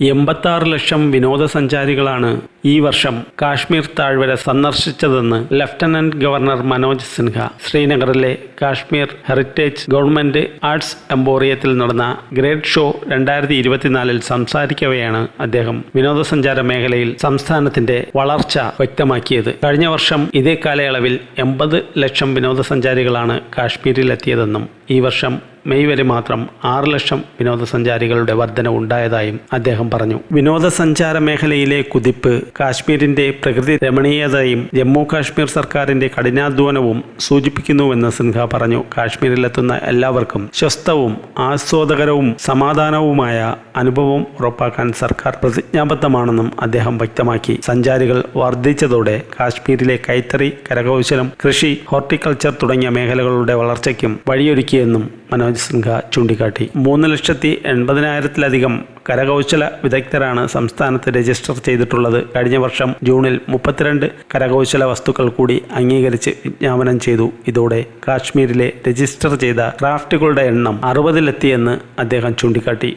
എൺപത്താറ് ലക്ഷം വിനോദസഞ്ചാരികളാണ് ഈ വർഷം കാശ്മീർ താഴ്വര സന്ദർശിച്ചതെന്ന് ലഫ്റ്റനന്റ് ഗവർണർ മനോജ് സിൻഹ ശ്രീനഗറിലെ കാശ്മീർ ഹെറിറ്റേജ് ഗവൺമെന്റ് ആർട്സ് എംബോറിയത്തിൽ നടന്ന ഗ്രേറ്റ് ഷോ രണ്ടായിരത്തി ഇരുപത്തിനാലിൽ സംസാരിക്കവെയാണ് അദ്ദേഹം വിനോദസഞ്ചാര മേഖലയിൽ സംസ്ഥാനത്തിന്റെ വളർച്ച വ്യക്തമാക്കിയത്. കഴിഞ്ഞ വർഷം ഇതേ കാലയളവിൽ എൺപത് ലക്ഷം വിനോദസഞ്ചാരികളാണ് കാശ്മീരിലെത്തിയതെന്നും ഈ വർഷം മെയ് വരെ മാത്രം ആറ് ലക്ഷം വിനോദസഞ്ചാരികളുടെ വർധന ഉണ്ടായതായും അദ്ദേഹം പറഞ്ഞു. വിനോദസഞ്ചാര മേഖലയിലെ കുതിപ്പ് കാശ്മീരിന്റെ പ്രകൃതി രമണീയതയും ജമ്മു കാശ്മീർ സർക്കാരിന്റെ കഠിനാധ്വാനവും സൂചിപ്പിക്കുന്നുവെന്ന് സിൻഹ പറഞ്ഞു. കാശ്മീരിലെത്തുന്ന എല്ലാവർക്കും സ്വസ്ഥവും ആസ്വാദകരവും സമാധാനവുമായ അനുഭവം ഉറപ്പാക്കാൻ സർക്കാർ പ്രതിജ്ഞാബദ്ധമാണെന്നും അദ്ദേഹം വ്യക്തമാക്കി. സഞ്ചാരികൾ വർദ്ധിച്ചതോടെ കാശ്മീരിലെ കൈത്തറി കരകൗശലം കൃഷി ഹോർട്ടിക്കൾച്ചർ തുടങ്ങിയ മേഖലകളുടെ വളർച്ചയ്ക്കും വഴിയൊരുക്കിയെന്നും മനോജ് സിൻഹ ചൂണ്ടിക്കാട്ടി. മൂന്ന് ലക്ഷത്തി എൺപതിനായിരത്തിലധികം കരകൗശല വിദഗ്ധരാണ് സംസ്ഥാനത്ത് രജിസ്റ്റർ ചെയ്തിട്ടുള്ളത്. കഴിഞ്ഞ വർഷം ജൂണിൽ മുപ്പത്തിരണ്ട് കരകൗശല വസ്തുക്കൾ കൂടി അംഗീകരിച്ച് വിജ്ഞാപനം ചെയ്തു. ഇതോടെ കാശ്മീരിലെ രജിസ്റ്റർ ചെയ്ത ക്രാഫ്റ്റുകളുടെ എണ്ണം അറുപതിലെത്തിയെന്ന് അദ്ദേഹം ചൂണ്ടിക്കാട്ടി.